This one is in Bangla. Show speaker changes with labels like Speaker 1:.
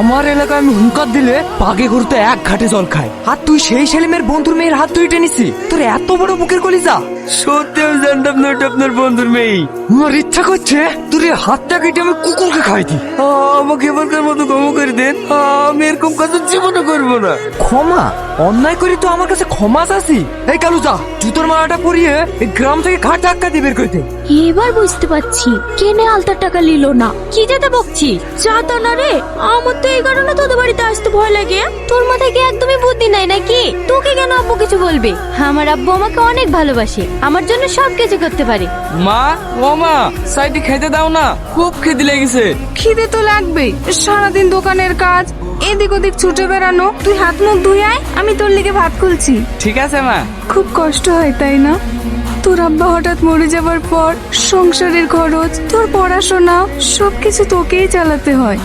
Speaker 1: আমার এলাকায় আমি হুঙ্কার দিলে পাগে ঘুরতে এক ঘাটে জল খায়। আর তুই সেই ছেলে মেয়ের বন্ধুর মেয়ের হাত তুই টেনিসি তোর এত বড় বুকের কলিজা। সত্যি আমি জানতাম না ওটা আপনার বন্ধুর মেয়ে। আমার ইচ্ছা করছে তোর এই হাতটা কেটে আমি কুকুরকে খাই দিই। আমাকে এবারকার মতো ক্ষমা করে দেন। আমি এরকম কাজ জীবনে করব না। ক্ষমা? অন্যায় করি তো আমার কাছে ক্ষমা চাচ্ছি এই কালু যা জুতোর মালাটা পরিয়ে এই গ্রাম থেকে ঘাট ধাক্কা দিয়ে বের করে দে।
Speaker 2: এবার বুঝতে পারছি কেনে আলতার টাকা নিল না। কি যেতে বকছি? যা তা না রে আমার তো এই কারণে তোদের বাড়িতে আসতে ভয় লাগে। তোর মাথায় কি একদমই বুদ্ধি নাই নাকি? তোকে কেন আব্বু কিছু বলবে? আমার আব্বু আমাকে অনেক ভালোবাসে আমার জন্য সব কিছু করতে পারে।
Speaker 3: মা ও মা সাইডে খেতে দাও না খুব খিদে লেগেছে।
Speaker 4: খিদে তো লাগবে সারাদিন দোকানের কাজ এদিক ওদিক ছুটে বেড়ানো তুই হাত মুখ ধুয়ে আয় আমি তোর লিগে ভাত খুলছি।
Speaker 3: ঠিক আছে মা।
Speaker 4: খুব কষ্ট হয় তাই না? তোর আব্বা হঠাৎ মরে যাবার পর সংসারের খরচ তোর পড়াশোনা সবকিছু তোকেই চালাতে হয়।